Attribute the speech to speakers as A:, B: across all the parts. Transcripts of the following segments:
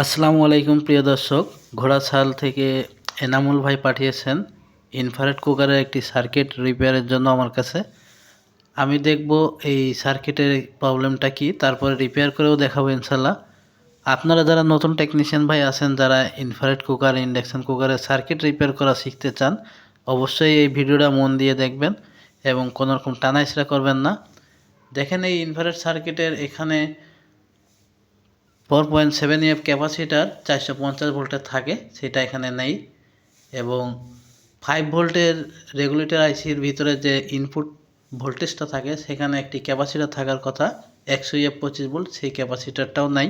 A: আসসালামু আলাইকুম, প্রিয় দর্শক। ঘোড়াছাল থেকে এনামুল ভাই পাঠিয়েছেন ইনফ্রারেড কুকারের একটি সার্কিট রিপেয়ারের জন্য আমার কাছে। আমি দেখব এই সার্কিটের প্রবলেমটা কি, তারপরে রিপেয়ার করেও দেখাবো ইনশাল্লাহ আপনারা যারা নতুন টেকনিশিয়ান ভাই আছেন, যারা ইনফ্রারেড কুকার ইন্ডাকশন কুকারের সার্কিট রিপেয়ার করা শিখতে চান, অবশ্যই এই ভিডিওটা মন দিয়ে দেখবেন এবং কোনোরকম টানাইসরা করবেন না। দেখেন এই ইনফ্রারেড সার্কিটের এখানে four point seven F capacitor চারশো পঞ্চাশ ভোল্টের থাকে, সেটা এখানে নেই। এবং ফাইভ ভোল্টের রেগুলেটর আইসির ভিতরে যে ইনপুট ভোল্টেজটা থাকে, সেখানে একটি ক্যাপাসিটার থাকার কথা, একশো এফ পঁচিশ ভোল্ট সেই ক্যাপাসিটারটাও নাই।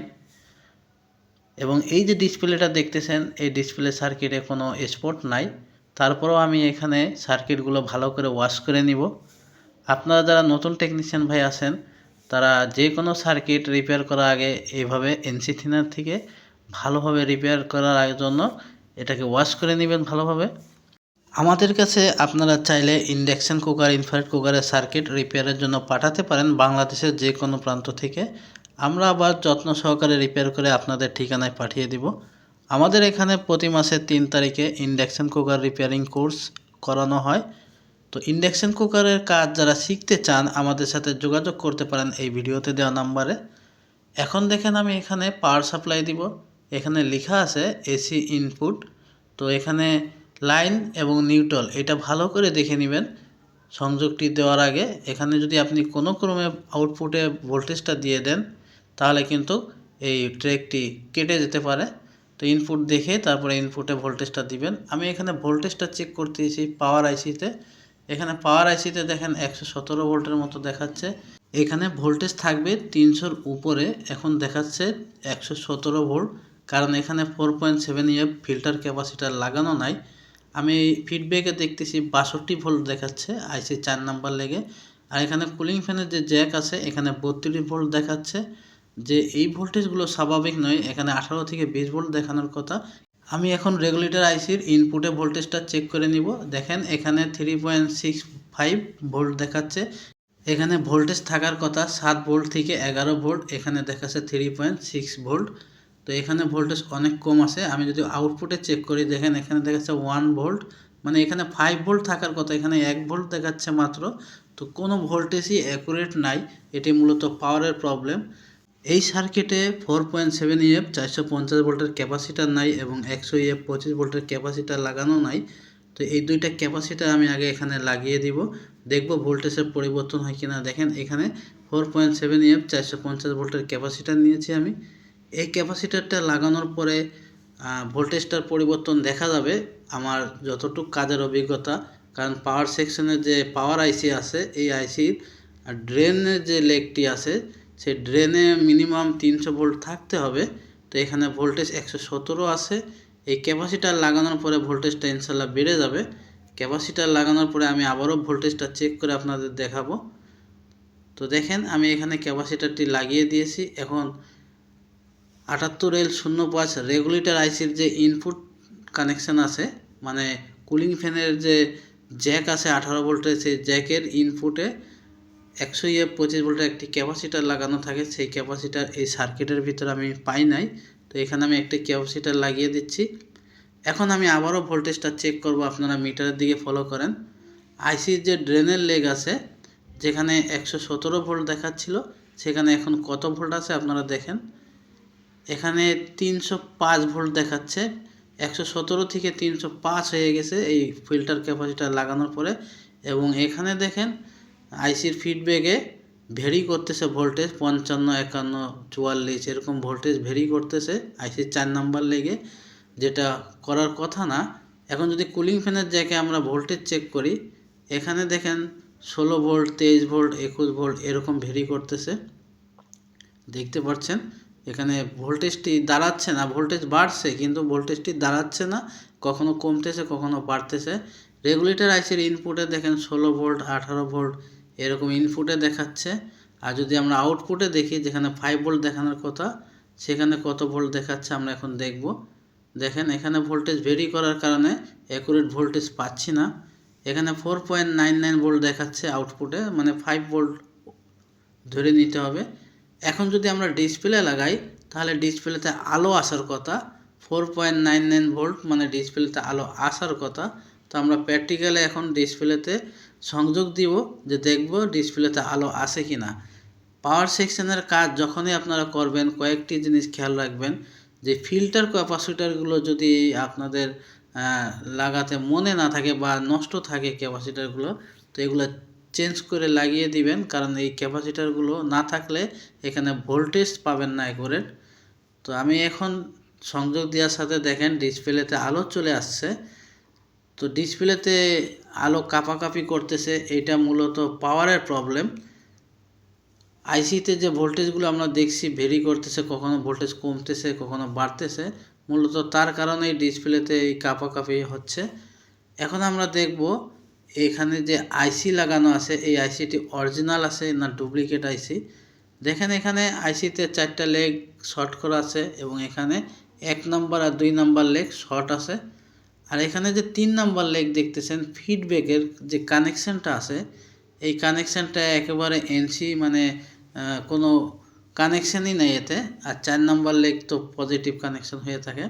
A: এবং এই যে ডিসপ্লেটা দেখতেছেন, এই ডিসপ্লে সার্কিটে কোনো স্পট নাই। তারপরেও আমি এখানে সার্কিটগুলো ভালো করে ওয়াশ করে নিব। আপনারা যারা নতুন টেকনিশিয়ান ভাই আছেন তারা যে কোনো সার্কিট রিপেয়ার করার আগে এইভাবে এনসি থিনার থেকে ভালোভাবে রিপেয়ার করার জন্য এটাকে ওয়াশ করে নেবেন ভালোভাবে। আমাদের কাছে আপনারা চাইলে ইন্ডাকশান কুকার ইনফ্রারেড কুকারের সার্কিট রিপেয়ারের জন্য পাঠাতে পারেন বাংলাদেশের যে কোনো প্রান্ত থেকে। আমরা আবার যত্ন সহকারে রিপেয়ার করে আপনাদের ঠিকানায় পাঠিয়ে দিব। আমাদের এখানে প্রতি মাসের তিন তারিখে ইন্ডাকশান কুকার রিপেয়ারিং কোর্স করানো হয়। তো ইন্ডাকশন কুকারের কাজ যারা শিখতে চান, আমাদের সাথে যোগাযোগ করতে পারেন এই ভিডিওতে দেওয়া নাম্বারে। এখন দেখেন আমি এখানে পাওয়ার সাপ্লাই দিব। এখানে লেখা আছে এসি ইনপুট তো এখানে লাইন এবং নিউট্রাল এটা ভালো করে দেখে নেবেন। সংযোগটি দেওয়ার আগে এখানে যদি আপনি কোনো ক্রমে আউটপুটে ভোল্টেজটা দিয়ে দেন, তাহলে কিন্তু এই ট্রেকটি কেটে যেতে পারে। তো ইনপুট দেখে তারপরে ইনপুটে ভোল্টেজটা দিবেন। আমি এখানে ভোল্টেজটা চেক করতেছি পাওয়ার আইসিতে এখানে পাওয়ার আইসিতে দেখেন একশো সতেরো ভোল্টের মতো দেখাচ্ছে। এখানে ভোল্টেজ থাকবে তিনশোর উপরে, এখন দেখাচ্ছে একশো সতেরো ভোল্ট, কারণ এখানে four point seven EF filter capacitor লাগানো নাই। আমি ফিডব্যাকে দেখতেছি বাষট্টি ভোল্ট দেখাচ্ছে আইসি চার নাম্বার লেগে। আর এখানে কুলিং ফ্যানের যে জ্যাক আছে, এখানে বত্রিশ ভোল্ট দেখাচ্ছে। যে এই ভোল্টেজগুলো স্বাভাবিক নয়, এখানে আঠারো থেকে বিশ ভোল্ট দেখানোর কথা। আমি এখন রেগুলেটর আইসির ইনপুটে ভোল্টেজটা চেক করে নিব। দেখেন, এখানে three point six five volt দেখাচ্ছে। এখানে ভোল্টেজ থাকার কথা, সাত ভোল্ট থেকে এগারো ভোল্ট এখানে দেখাচ্ছে থ্রি পয়েন্ট সিক্স ভোল্ট তো এখানে ভোল্টেজ অনেক কম আছে। আমি যদি আউটপুটে চেক করি, দেখেন, এখানে দেখাচ্ছে ওয়ান ভোল্ট মানে এখানে ফাইভ ভোল্ট থাকার কথা, এখানে এক ভোল্ট দেখাচ্ছে মাত্র। তো কোনো ভোল্টেজই অ্যাকুরেট নাই। এটি মূলত পাওয়ারের প্রবলেম এই সার্কিটে ফোর পয়েন্ট সেভেন ইএফ চারশো পঞ্চাশ ভোল্টের ক্যাপাসিটার নাই এবং একশো ইএফ পঁচিশ ভোল্টের ক্যাপাসিটার লাগানো নাই। তো এই দুইটা ক্যাপাসিটার আমি আগে এখানে লাগিয়ে দিব। দেখব ভোল্টেজের পরিবর্তন হয় কিনা। দেখেন, এখানে ফোর পয়েন্ট সেভেন ইএফ চারশো পঞ্চাশ ভোল্টের ক্যাপাসিটার নিয়েছি আমি। এই ক্যাপাসিটারটা লাগানোর পরে ভোল্টেজটার পরিবর্তন দেখা যাবে আমার যতটুকু কাজের অভিজ্ঞতা। কারণ পাওয়ার সেকশনের যে পাওয়ার আইসি আছে, এই আইসির ড্রেনের যে লেগটি আছে সেই ড্রেনে মিনিমাম তিনশো ভোল্ট থাকতে হবে। তো এখানে ভোল্টেজ একশো সতেরো আছে। এই ক্যাপাসিটার লাগানোর পরে ভোল্টেজটা ইনশাল্লাহ বেড়ে যাবে। ক্যাপাসিটার লাগানোর পরে আমি আবারও ভোল্টেজটা চেক করে আপনাদের দেখাবো। তো দেখেন, আমি এখানে ক্যাপাসিটারটি লাগিয়ে দিয়েছি। এখন আটাত্তর এল শূন্য পাঁচ রেগুলেটর আইসির যে ইনপুট কানেকশান আছে মানে কুলিং ফ্যানের যে জ্যাক আছে, আঠারো ভোল্টের সেই জ্যাকের ইনপুটে একশো ইয়ে পঁচিশ ভোল্টের একটি ক্যাপাসিটার লাগানো থাকে, সেই ক্যাপাসিটার, এই সার্কিটের ভিতরে আমি পাই নাই। তো এখানে আমি একটি ক্যাপাসিটার লাগিয়ে দিচ্ছি। এখন আমি আবারও ভোল্টেজটা চেক করব, আপনারা মিটারের দিকে ফলো করেন। আইসির যে ড্রেনের লেগ আছে, যেখানে একশো সতেরো ভোল্ট দেখাচ্ছিল, সেখানে এখন কত ভোল্ট আছে আপনারা দেখেন। এখানে তিনশো পাঁচ ভোল্ট দেখাচ্ছে, একশো সতেরো থেকে তিনশো পাঁচ হয়ে গেছে এই ফিল্টার ক্যাপাসিটার লাগানোর পরে। এবং এখানে দেখেন আইসির ফিডব্যাকে ভেরি করতেছে ভোল্টেজ পঞ্চান্ন, একান্ন, চুয়াল্লিশ, এরকম ভোল্টেজ ভেরি করতেছে আইসির চার নাম্বার লেগে, যেটা করার কথা না। এখন যদি কুলিং ফ্যানের জায়গায় আমরা ভোল্টেজ চেক করি, এখানে দেখেন ষোলো ভোল্ট তেইশ ভোল্ট একুশ ভোল্ট এরকম ভেরি করতেছে। দেখতে পাচ্ছেন, এখানে ভোল্টেজটি দাঁড়াচ্ছে না ভোল্টেজ বাড়ছে, কিন্তু ভোল্টেজটি দাঁড়াচ্ছে না, কখনো কমতেছে, কখনো বাড়তেছে। রেগুলেটর আইসির ইনপুটে দেখেন ষোলো ভোল্ট আঠারো ভোল্ট এরকম ইনপুটে দেখাচ্ছে। আর যদি আমরা আউটপুটে দেখি, যেখানে ফাইভ ভোল্ট দেখানোর কথা, সেখানে কত ভোল্ট দেখাচ্ছে আমরা এখন দেখব। দেখেন, এখানে ভোল্টেজ ভেরি করার কারণে অ্যাকুরেট ভোল্টেজ পাচ্ছি না। এখানে four point nine nine volt দেখাচ্ছে আউটপুটে মানে ফাইভ ভোল্ট ধরে নিতে হবে। এখন যদি আমরা ডিসপ্লে লাগাই, তাহলে ডিসপ্লেতে আলো আসার কথা four point nine nine volt মানে ডিসপ্লেতে আলো আসার কথা। তো আমরা প্র্যাকটিক্যালে এখন ডিসপ্লেতে সংযোগ দিব যে দেখব ডিসপ্লেতে আলো আসে কি না পাওয়ার সেকশনের কাজ যখনই আপনারা করবেন, কয়েকটি জিনিস খেয়াল রাখবেন যে ফিল্টার ক্যাপাসিটারগুলো যদি আপনাদের লাগাতে মনে না থাকে বা নষ্ট থাকে ক্যাপাসিটারগুলো তো এগুলো চেঞ্জ করে লাগিয়ে দিবেন। কারণ এই ক্যাপাসিটারগুলো না থাকলে এখানে ভোল্টেজ পাবেন না অ্যাকুরেট তো আমি এখন সংযোগ দেওয়ার সাথে দেখেন ডিসপ্লেতে আলো চলে আসছে। তো ডিসপ্লেতে আলো কাপাকাপি করতেছে এটা মূলত পাওয়ারের প্রবলেম আইসিতে যে ভোল্টেজগুলো আমরা দেখছি ভেরি করতেছে, কখনো ভোল্টেজ কমতেছে, কখনো বাড়তেছে, মূলত তার কারণেই ডিসপ্লেতে এই কাপাকাপি হচ্ছে। এখন আমরা দেখব এখানে যে আইসি লাগানো আছে, এই আইসিটি অরিজিনাল আছে না ডুপ্লিকেট আইসি দেখেন এখানে আইসিতে চারটা লেগ শর্ট করা আছে এবং এখানে এক নম্বর আর দুই নাম্বার লেগ শর্ট আছে। আর এখানে যে তিন নাম্বার লেগ দেখতেছেন ফিডব্যাকের যে কানেকশনটা আছে, এই কানেকশনটা একেবারে এনসি মানে কোনো কানেকশনই নেই এতে, আর চার নাম্বার লেগ তো পজিটিভ কানেকশন হয়ে থাকে।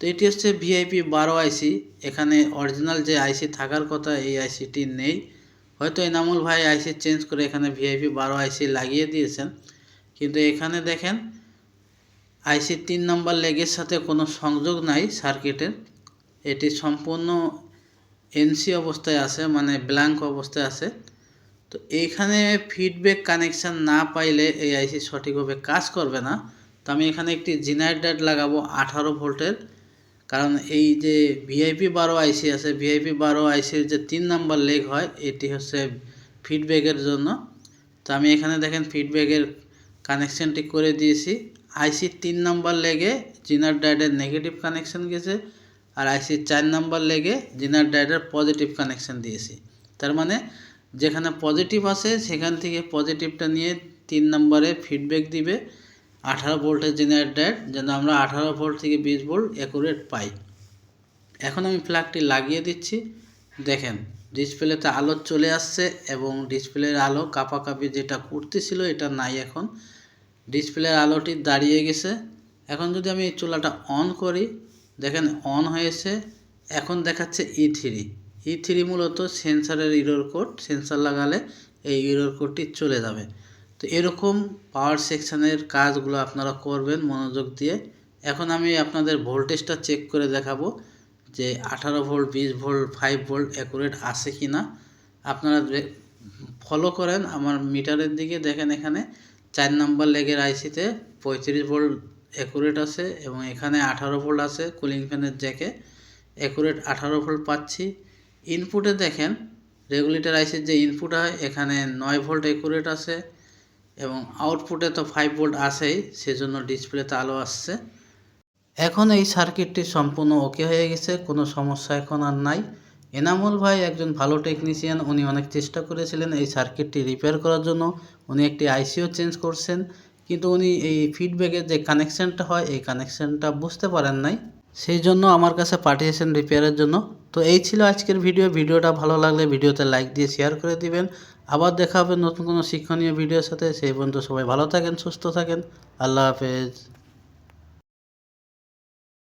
A: তো এটি হচ্ছে ভিআইপি বারো আইসি এখানে অরিজিনাল যে আইসি থাকার কথা এই আইসিটি নেই। হয়তো এনামুল ভাই আইসি চেঞ্জ করে এখানে ভিআইপি বারো আইসি লাগিয়ে দিয়েছেন। কিন্তু এখানে দেখেন আইসি তিন নম্বর লেগের সাথে কোনো সংযোগ নাই সার্কিটের এটি সম্পূর্ণ এনসি অবস্থায় আছে মানে ব্ল্যাঙ্ক অবস্থায় আছে। তো এইখানে ফিডব্যাক কানেকশান না পাইলে এই আইসি সঠিকভাবে কাজ করবে না। তো আমি এখানে একটি জেনারেটার লাগাবো আঠারো ভোল্টের। কারণ এই যে ভিআইপি বারো আইসি আছে ভিআইপি বারো আইসির যে তিন নাম্বার লেগ হয়, এটি হচ্ছে ফিডব্যাকের জন্য। তো আমি এখানে দেখেন ফিডব্যাকের কানেকশানটি করে দিয়েছি। আইসির তিন নাম্বার লেগে জিনার ডায়েটের নেগেটিভ কানেকশান গেছে। আর আইসির চার নাম্বার লেগে জিনার পজিটিভ কানেকশান দিয়েছি। তার মানে যেখানে পজিটিভ আছে, সেখান থেকে পজিটিভটা নিয়ে তিন নম্বরে ফিডব্যাক দিবে। আঠারো ভোল্টের জেনারেট ডায়েট যেন আমরা আঠারো ভোল্ট থেকে বিশ ভোল্ট অ্যাকুরেট পাই। এখন আমি প্লাগটি লাগিয়ে দিচ্ছি। দেখেন ডিসপ্লেতে আলো চলে আসছে এবং ডিসপ্লের আলো কাপাকাপি যেটা করতেছিল, এটা নাই এখন। ডিসপ্লের আলোটি দাঁড়িয়ে গেছে। এখন যদি আমি চুলাটা অন করি দেখেন অন হয়েছে, এখন দেখাচ্ছে ই থ্রি ই থ্রি মূলত সেন্সারের ইরোর কোড সেন্সার লাগালে এই ইরোর কোডটি চলে যাবে। তো এরকম পাওয়ার সেকশানের কাজগুলো আপনারা করবেন মনোযোগ দিয়ে। এখন আমি আপনাদের ভোল্টেজটা চেক করে দেখাবো যে আঠারো ভোল্ট বিশ ভোল্ট ফাইভ ভোল্ট অ্যাকুরেট আছে কি না আপনারা ফলো করেন, আমার মিটারের দিকে দেখেন এখানে। চার নাম্বার লেগের আইসিতে পঁয়ত্রিশ ভোল্ট অ্যাকুরেট আছে এবং এখানে আঠারো ভোল্ট আছে কুলিং ফ্যানের জ্যাকে অ্যাকুরেট আঠারো ভোল্ট পাচ্ছি। ইনপুটে দেখেন রেগুলেটর আইসির যে ইনপুট হয়, এখানে নয় ভোল্ট অ্যাকুরেট আছে এবং আউটপুটে তো ফাইভ ভোল্ট আসেই সেজন্য ডিসপ্লেতে আলো আসছে। এখন এই সার্কিটটি সম্পূর্ণ ওকে হয়ে গেছে, কোনো সমস্যা এখন আর নাই। এনামুল ভাই একজন ভালো টেকনিশিয়ান উনি অনেক চেষ্টা করেছিলেন এই সার্কিটটি রিপেয়ার করার জন্য। উনি একটি আইসিও চেঞ্জ করছেন। কিন্তু উনি এই ফিডব্যাকের যে কানেকশানটা হয়, এই কানেকশানটা বুঝতে পারেন নাই। সেই জন্য আমার কাছে পাঠিয়েছেন রিপেয়ারের জন্য। তো এই ছিল আজকের ভিডিও ভিডিওটা ভালো লাগলে ভিডিওতে লাইক দিয়ে শেয়ার করে দিবেন। আবার দেখা হবে নতুন কোনো শিক্ষণীয় ভিডিওর সাথে। সেই পর্যন্ত সবাই ভালো থাকেন, সুস্থ থাকেন। আল্লাহ হাফেজ।